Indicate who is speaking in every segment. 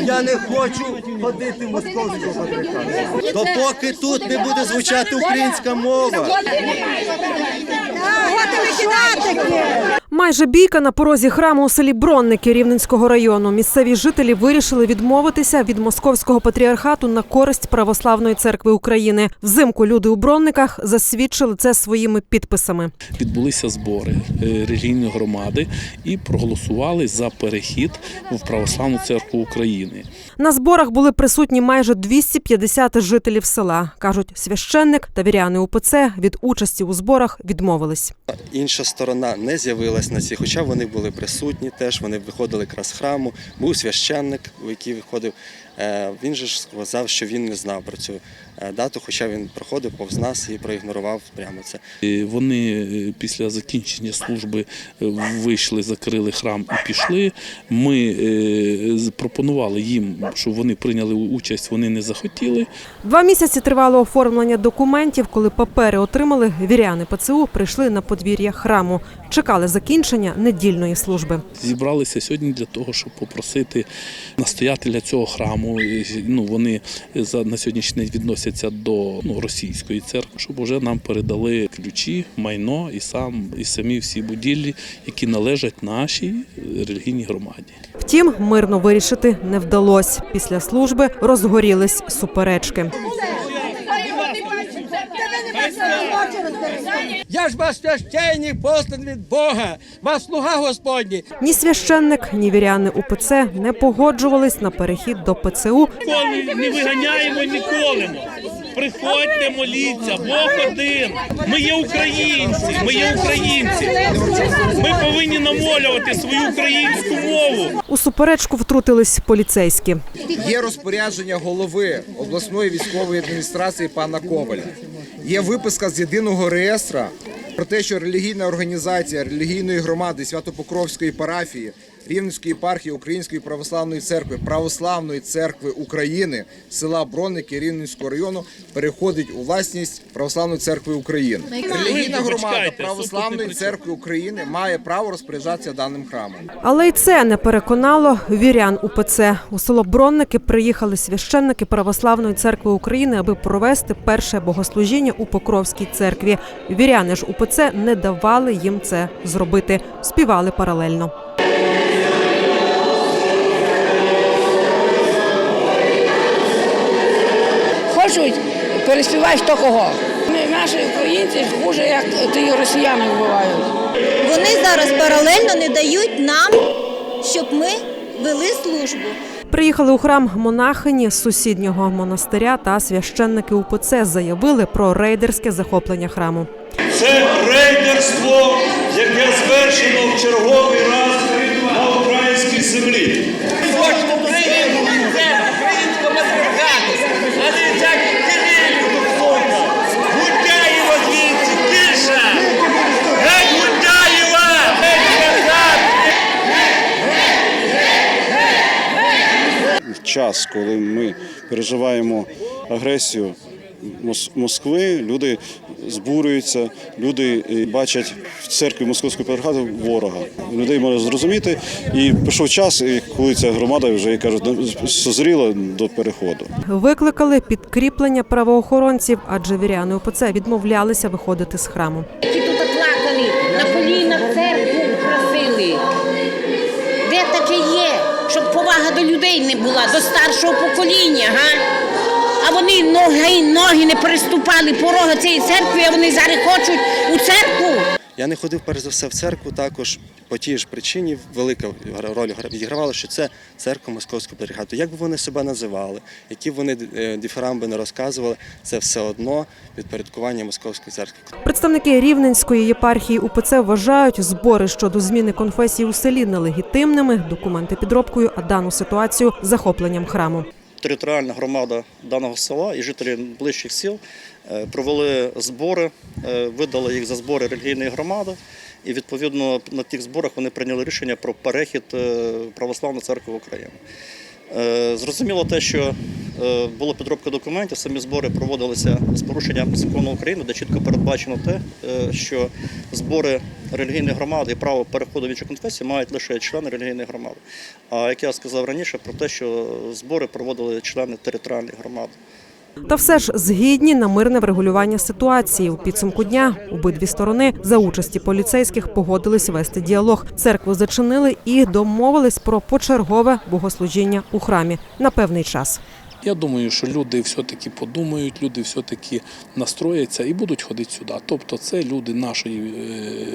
Speaker 1: Я не хочу ходити в московську патріархату. Допоки тут не буде звучати українська мова.
Speaker 2: Майже бійка на порозі храму у селі Бронники Рівненського району. Місцеві жителі вирішили відмовитися від московського патріархату на користь православної церкви України. Взимку люди у Бронниках засвідчили це своїми підписами.
Speaker 3: відбулися збори е, релігійної громади і проголосували за перехід в православну церкву України.
Speaker 2: На зборах були присутні майже 250 жителів села. кажуть, священник та віряни УПЦ від участі у зборах відмовились.
Speaker 1: Інша сторона не з'явилась на ці, хоча вони були присутні теж. Вони виходили якраз з храму. Був священник, який виходив. Е, Він же ж сказав, що він не знав про цю дату, хоча він проходив повз нас і проігнорував прямо це.
Speaker 3: І Вони е, після закінчення служби е, вийшли, закрили храм і пішли. Ми е, пропонували їм, щоб вони прийняли участь, вони не захотіли.
Speaker 2: Два місяці тривало оформлення документів. Коли папери отримали, віряни ПЦУ прийшли на подвір'я храму. Чекали закінчення недільної служби.
Speaker 3: Зібралися сьогодні для того, щоб попросити настоятеля цього храму. е, Ну вони на сьогоднішній день відносяться до ну, російської церкви, щоб уже нам передали ключі, майно і сам і самі всі будівлі, які належать нашій е, релігійній громаді.
Speaker 2: Втім, мирно вирішити не вдалося. Після служби розгорілись суперечки.
Speaker 4: Я ж вас священник, посланий від Бога, вас слуга Господній.
Speaker 2: Ні священник, ні віряни УПЦ не погоджувались на перехід до ПЦУ.
Speaker 5: ніколи не виганяємо, ніколи. Приходьте, моліться, Бог один. Ми є українці, ми є українці. Ми повинні намолювати свою українську мову.
Speaker 2: У суперечку втрутились поліцейські.
Speaker 6: Є розпорядження голови обласної військової адміністрації пана Коваля. Є виписка з єдиного реєстра про те, що релігійна організація релігійної громади Святопокровської парафії Рівненської єпархії Української православної церкви Православної церкви України села Бронники Рівненського району переходить у власність Православної церкви України. Релігійна громада Православної церкви України має право розпоряджатися даним храмом.
Speaker 2: Але й це не переконало вірян УПЦ. У село Бронники приїхали священники Православної церкви України, аби провести перше богослужіння у Покровській церкві. Віряни ж УПЦ не давали їм це зробити. Співали паралельно.
Speaker 7: Переспівати хто кого. Наші українці хуже, як ті росіяни вбивають.
Speaker 8: Вони зараз паралельно не дають нам, щоб ми вели службу.
Speaker 2: Приїхали у храм монахині з сусіднього монастиря та священники УПЦ заявили про рейдерське захоплення храму.
Speaker 5: Це рейдерство, яке звершено в черговий раз на українській землі.
Speaker 9: Час, коли ми переживаємо агресію Мос- Москви, люди збурюються, люди е, бачать в церкві московської патріархату ворога. Людей можна зрозуміти. І прийшов час, і коли ця громада вже як кажуть, созріла до переходу.
Speaker 2: Викликали підкріплення правоохоронців, адже віряни УПЦ відмовлялися виходити з храму.
Speaker 7: До людей не була, до старшого покоління, га? А вони ноги, ноги не переступали порога цієї церкви, а вони зараз хочуть у церкву.
Speaker 1: Я не ходив перш за все в церкву також по тій ж причині. Велика роль відігравала, що це церква московського патріархату. Як би вони себе називали, які вони е, дифірамби не розказували, це все одно підпорядкування московської церкви.
Speaker 2: Представники Рівненської єпархії УПЦ вважають збори щодо зміни конфесії у селі нелегітимними, документи підробкою, а дану ситуацію захопленням храму.
Speaker 10: Територіальна громада даного села і жителі ближчих сіл е, провели збори, е, видали їх за збори релігійної громади, і відповідно на тих зборах вони прийняли рішення про перехід е, Православної церкви України. Зрозуміло те, що е, була підробка документів, самі збори проводилися з порушенням закону України, де чітко передбачено те, е, що збори релігійних громад і право переходу в іншу конфесію мають лише члени релігійних громад. А як я сказав раніше, про те, що збори проводили члени територіальних громади.
Speaker 2: Та все ж згідні на мирне врегулювання ситуації. У підсумку дня обидві сторони за участі поліцейських погодились вести діалог. Церкву зачинили і домовились про почергове богослужіння у храмі на певний час.
Speaker 3: Я думаю, що люди все-таки подумають, люди все-таки настрояться і будуть ходити сюди. Тобто, це люди нашої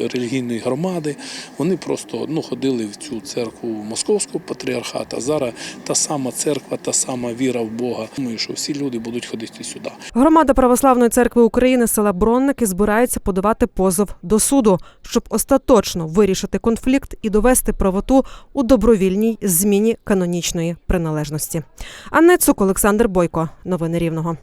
Speaker 3: е, релігійної громади. Вони просто ну, ходили в цю церкву Московського патріархата. Зараз та сама церква, та сама віра в Бога. Думаю, що всі люди будуть ходити сюди.
Speaker 2: Громада Православної церкви України села Бронники збирається подавати позов до суду, щоб остаточно вирішити конфлікт і довести правоту у добровільній зміні канонічної приналежності. Анна Цук, Олександр Бойко. Новини Рівного.